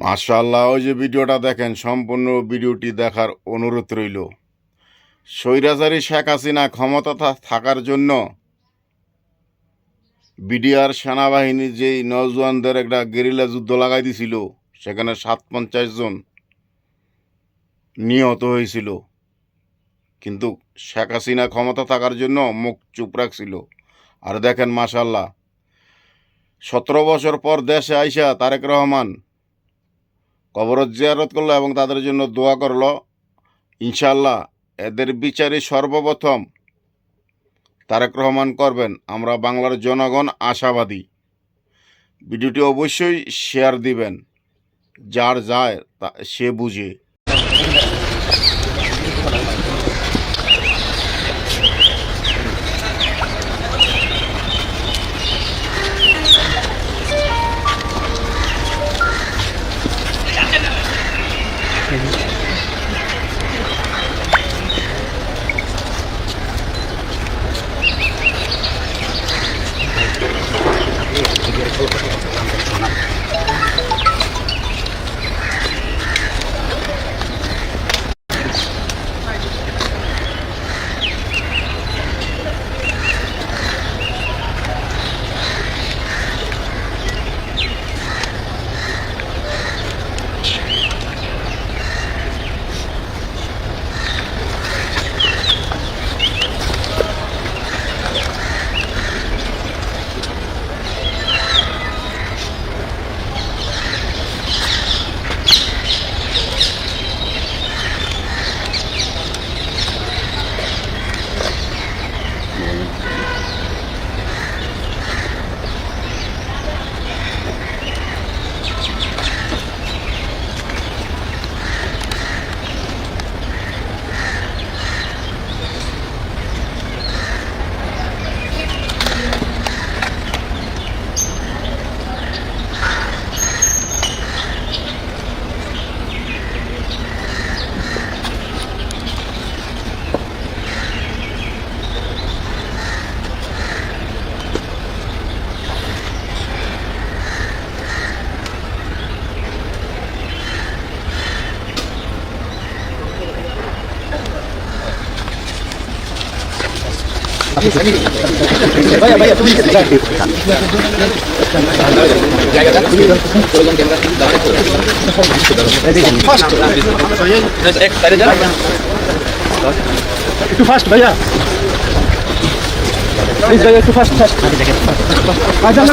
মাশাআল্লাহ, ওই যে ভিডিওটা দেখেন, সম্পূর্ণ ভিডিওটি দেখার অনুরোধ রইল। স্বৈরাচারী শেখ হাসিনা ক্ষমতা থাকার জন্য বিডিআর সেনাবাহিনী যেই নজওয়ানদের একটা গেরিলা যুদ্ধ লাগাই দিছিল, সেখানে সাত পঞ্চাশ জন নিহত হয়েছিল। কিন্তু শেখ হাসিনা ক্ষমতা থাকার জন্য মুখ চুপ রাখছিল। আর দেখেন মাশাল্লাহ সতেরো বছর পর দেশে আইসা তারেক রহমান কবরত জিয়ারত করল এবং তাদের জন্য দোয়া করল। ইনশাল্লাহ এদের বিচারে সর্বপ্রথম। তারেক রহমান করবেন। আমরা বাংলার জনগণ আশাবাদী। ভিডিওটি অবশ্যই শেয়ার দিবেন। যার যায় তা সে বুঝে। ভাইয়া একটু ফাস্ট ভাইয়া। প্লিজ ভাইয়া একটু ফাস্ট ফাস্ট আজ আমরা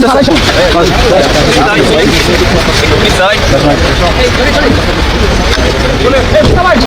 ঢালাই